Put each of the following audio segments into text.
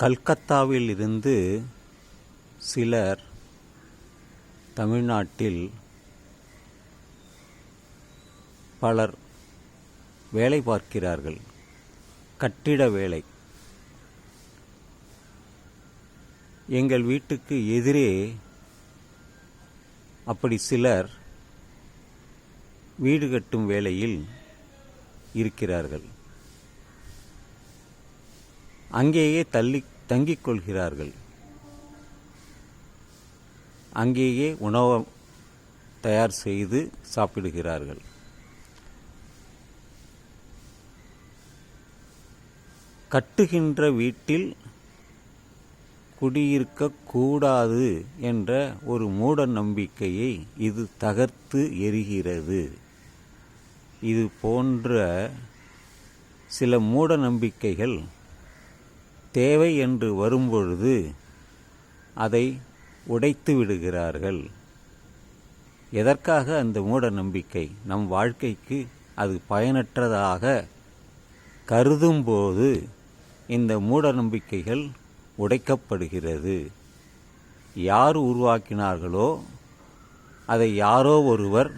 கல்கத்தாவில் இருந்து சிலர் தமிழ்நாட்டில் பலர் வேலை பார்க்கிறார்கள். கட்டிட வேலை. எங்கள் வீட்டுக்கு எதிரே அப்படி சிலர் வீடு கட்டும் வேலையில் இருக்கிறார்கள். அங்கேயே தள்ளி தங்கிக் கொள்கிறார்கள் அங்கேயே உணவு தயார் செய்து சாப்பிடுகிறார்கள். கட்டுகின்ற வீட்டில் குடியிருக்கக்கூடாது என்ற ஒரு மூட நம்பிக்கையை இது தகர்த்து எரிகிறது. இது போன்ற சில மூட நம்பிக்கைகள் தேவை என்று வரும்பொழுது அதை உடைத்து விடுகிறார்கள். எதற்காக அந்த மூட நம்பிக்கை? நம் வாழ்க்கைக்கு அது பயனற்றதாக கருதும்போது இந்த மூட நம்பிக்கைகள் உடைக்கப்படுகிறது. யார் உருவாக்கினார்களோ அதை யாரோ ஒருவர்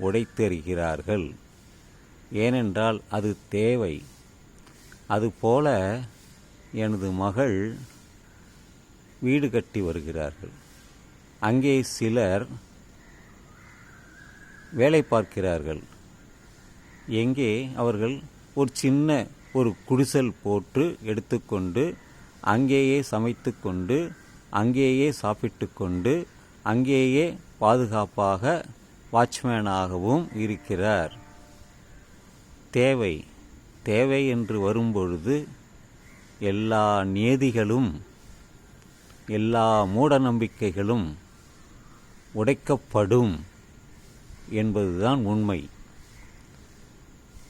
உடைத்தெறிகிறார்கள். ஏனென்றால் அது தேவை. அதுபோல எனது மகள் வீடு கட்டி வருகிறார்கள். அங்கே சிலர் வேலை பார்க்கிறார்கள். எங்கே அவர்கள் ஒரு சின்ன ஒரு குடிசல் போட்டு எடுத்துக்கொண்டு அங்கேயே சமைத்து கொண்டு அங்கேயே சாப்பிட்டு கொண்டு அங்கேயே பாதுகாப்பாக வாட்ச்மேனாகவும் இருக்கிறார். தேவை தேவை என்று வரும்பொழுது எல்லா நியதிகளும் எல்லா மூட நம்பிக்கைகளும் உடைக்கப்படும் என்பதுதான் உண்மை.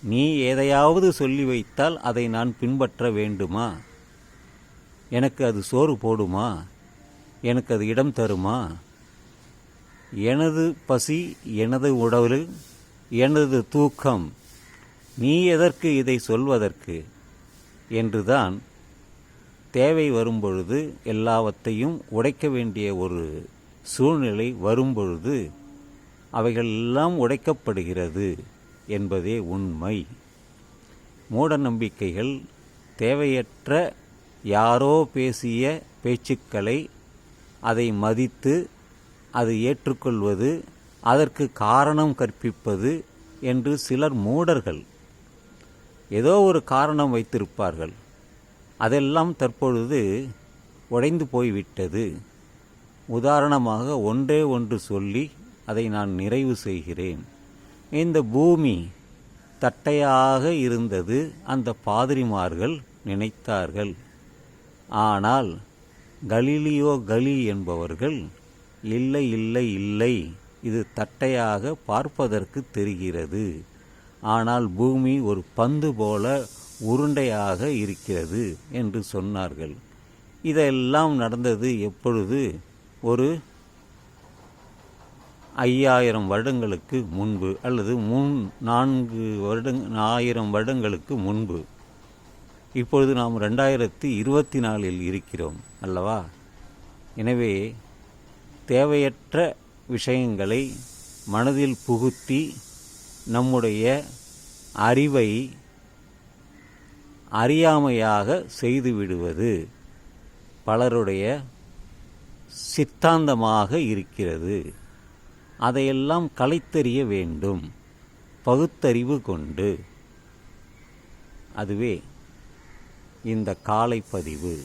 நீ எதையாவது சொல்லி வைத்தால் அதை நான் பின்பற்ற வேண்டுமா? எனக்கு அது சோறு போடுமா? எனக்கு அது இடம் தருமா? எனது பசி எனது உடவு எனது தூக்கம் நீ எதற்கு இதை சொல்வதற்கு? என்றுதான் தேவை வரும்பொழுது எல்லாவற்றையும் உடைக்க வேண்டிய ஒரு சூழ்நிலை வரும்பொழுது அவைகள் எல்லாம் உடைக்கப்படுகிறது என்பதே உண்மை. மூட நம்பிக்கைகள் தேவையற்ற யாரோ பேசிய பேச்சுக்களை அதை மதித்து அது ஏற்றுக்கொள்வது அதற்கு காரணம் கற்பிப்பது என்று சிலர் மூடர்கள். ஏதோ ஒரு காரணம் வைத்திருப்பார்கள். அதெல்லாம் தற்பொழுது உடைந்து போய்விட்டது. உதாரணமாக ஒன்றே ஒன்று சொல்லி அதை நான் நிறைவு செய்கிறேன். இந்த பூமி தட்டையாக இருந்தது அந்த பாதிரிமார்கள் நினைத்தார்கள். ஆனால் கலீலியோ கலி என்பவர்கள் இல்லை இல்லை இல்லை இது தட்டையாக பார்ப்பதற்கு தெரிகிறது. ஆனால் பூமி ஒரு பந்து போல உருண்டையாக இருக்கிறது என்று சொன்னார்கள். இதெல்லாம் நடந்தது எப்பொழுது? ஒரு ஐயாயிரம் வருடங்களுக்கு முன்பு அல்லது மூன் நான்கு வருடங் ஆயிரம் வருடங்களுக்கு முன்பு. இப்பொழுது நாம் ரெண்டாயிரத்தி இருபத்தி நாலில் இருக்கிறோம் அல்லவா? எனவே தேவையற்ற விஷயங்களை மனதில் புகுத்தி நம்முடைய அறிவை அறியாமையாக செய்துவிடுவது பலருடைய சித்தாந்தமாக இருக்கிறது. அதையெல்லாம் கலைத்தறிய வேண்டும். பகுத்தறிவு கொண்டு. அதுவே இந்த காலை பதிவு